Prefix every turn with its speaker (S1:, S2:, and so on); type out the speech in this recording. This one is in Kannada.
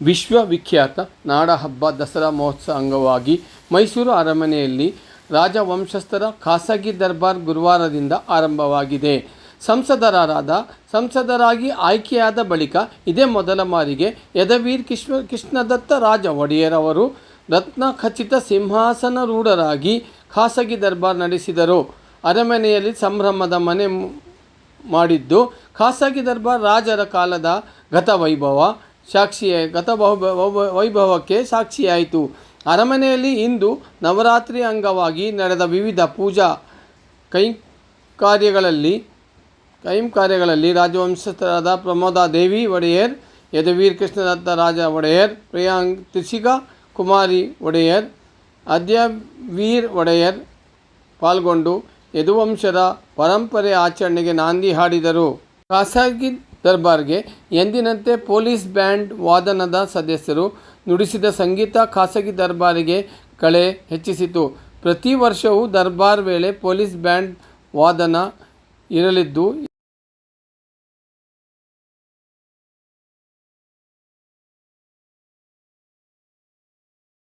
S1: ವಿಶ್ವವಿಖ್ಯಾತ ನಾಡಹಬ್ಬ ದಸರಾ ಮಹೋತ್ಸವ ಅಂಗವಾಗಿ ಮೈಸೂರು ಅರಮನೆಯಲ್ಲಿ ರಾಜವಂಶಸ್ಥರ ಖಾಸಗಿ ದರ್ಬಾರ್ ಗುರುವಾರದಿಂದ ಆರಂಭವಾಗಿದೆ. ಸಂಸದರಾದ ಸಂಸದರಾಗಿ ಆಯ್ಕೆಯಾದ ಬಳಿಕ ಇದೇ ಮೊದಲ ಮಾರಿಗೆ ಯದವೀರ್ ಕೃಷ್ಣ ಕೃಷ್ಣದತ್ತ ರಾಜ ಒಡೆಯರ್ ಅವರು ರತ್ನ ಖಚಿತ ಸಿಂಹಾಸನರೂಢರಾಗಿ ಖಾಸಗಿ ದರ್ಬಾರ್ ನಡೆಸಿದರು. ಅರಮನೆಯಲ್ಲಿ ಸಂಭ್ರಮದ ಮನೆ ಮಾಡಿದ್ದು ಖಾಸಗಿ ದರ್ಬಾರ್ ರಾಜರ ಕಾಲದ ಗತವೈಭವ ಸಾಕ್ಷಿ ಗತ ವೈಭವಕ್ಕೆ ಸಾಕ್ಷಿಯಾಯಿತು. ಅರಮನೆಯಲ್ಲಿ ಇಂದು ನವರಾತ್ರಿ ಅಂಗವಾಗಿ ನಡೆದ ವಿವಿಧ ಪೂಜಾ ಕೈ ಕಾರ್ಯಗಳಲ್ಲಿ ಕೈಂ ಕಾರ್ಯಗಳಲ್ಲಿ ರಾಜವಂಶಸ್ಥರಾದ ಪ್ರಮೋದಾ ದೇವಿ ಒಡೆಯರ್, ಯದುವೀರ್ ಕೃಷ್ಣದತ್ತ ರಾಜ ಒಡೆಯರ್, ಪ್ರಿಯಾಂಕ್ ತ್ರಿಷಿಕಾ ಕುಮಾರಿ ಒಡೆಯರ್, ಅದ್ಯವೀರ್ ಒಡೆಯರ್ ಪಾಲ್ಗೊಂಡು ಯದುವಂಶರ ಪರಂಪರೆ ಆಚರಣೆಗೆ ನಾಂದಿ ಹಾಡಿದರು. ಖಾಸಗಿ ದರ್ಬಾರ್ಗೆ ಎಂದಿನಂತೆ ಪೊಲೀಸ್ ಬ್ಯಾಂಡ್ ವಾದನದ ಸದಸ್ಯರು ನುಡಿಸಿದ ಸಂಗೀತ ಖಾಸಗಿ ದರ್ಬಾರಿಗೆ ಕಳೆ ಹೆಚ್ಚಿಸಿತು. ಪ್ರತಿ ವರ್ಷವೂ ದರ್ಬಾರ್ ವೇಳೆ ಪೊಲೀಸ್ ಬ್ಯಾಂಡ್ ವಾದನ ಇರಲಿದ್ದು